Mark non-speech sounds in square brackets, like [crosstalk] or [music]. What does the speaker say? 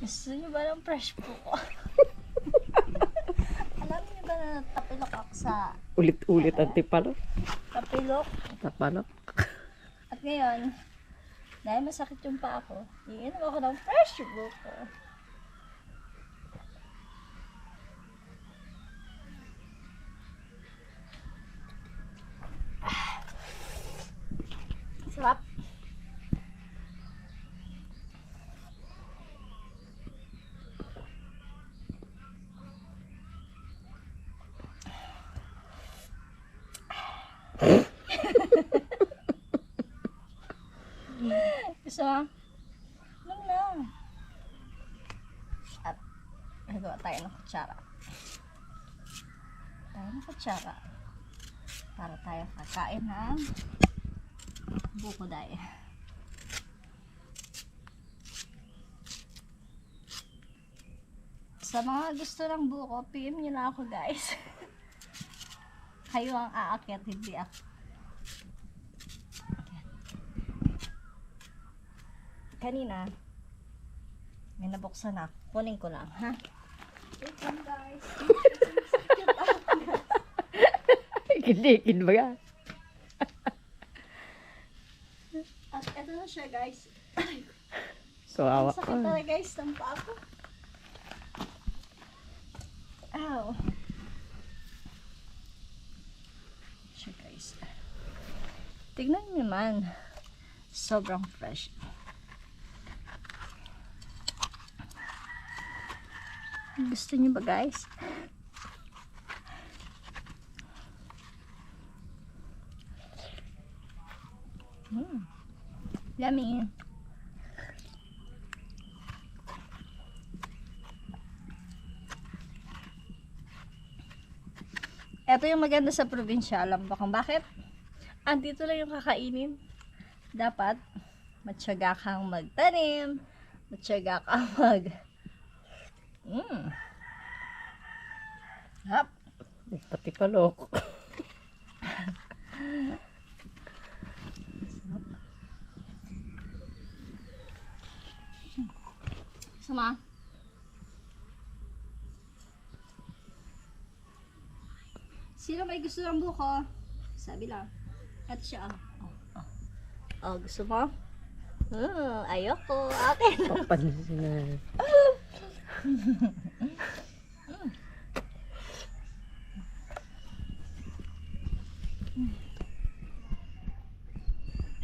Gusto niyo ba ng fresh po? [laughs] Alam niyo ba na tapilok ako sa Ulit-ulit ang tipalok. tapilok? Tapalok. At ngayon, dahil masakit yung paa ko, iinom ako ng fresh buko. Sarap. Mo? Lang lang. At, nagawa tayo ng kutsara. Tayo ng kutsara. Para tayo kakain ng buko dahil. Sa mga gusto ng buko, PM nyo na ako guys. [laughs] Kayo ang aakyat, hindi ako. Kanina, may nabuksan na. Kunin ko lang, ha? Wait lang, guys. Kindikin ba yan? At eto na siya, guys. Kawawa. Ang sakit talaga, guys, ng paa ko. Ow. Siya, guys. Tignan niyo naman. Sobrang fresh. Gusto niyo ba, guys? Mm. Yummy. Ito yung maganda sa probinsya. Alam ba kung bakit? Andito lang yung kakainin. Dapat, matyaga kang magtanim. Matyaga kang [laughs] mag... Mm. Hap. Patipalok. Sama. Sino may gusto ng buko? Sabi lang. At siya. Oh, oh. oh gusto mo? Hmm, ayoko. Akin. Papansin na. [laughs] 음.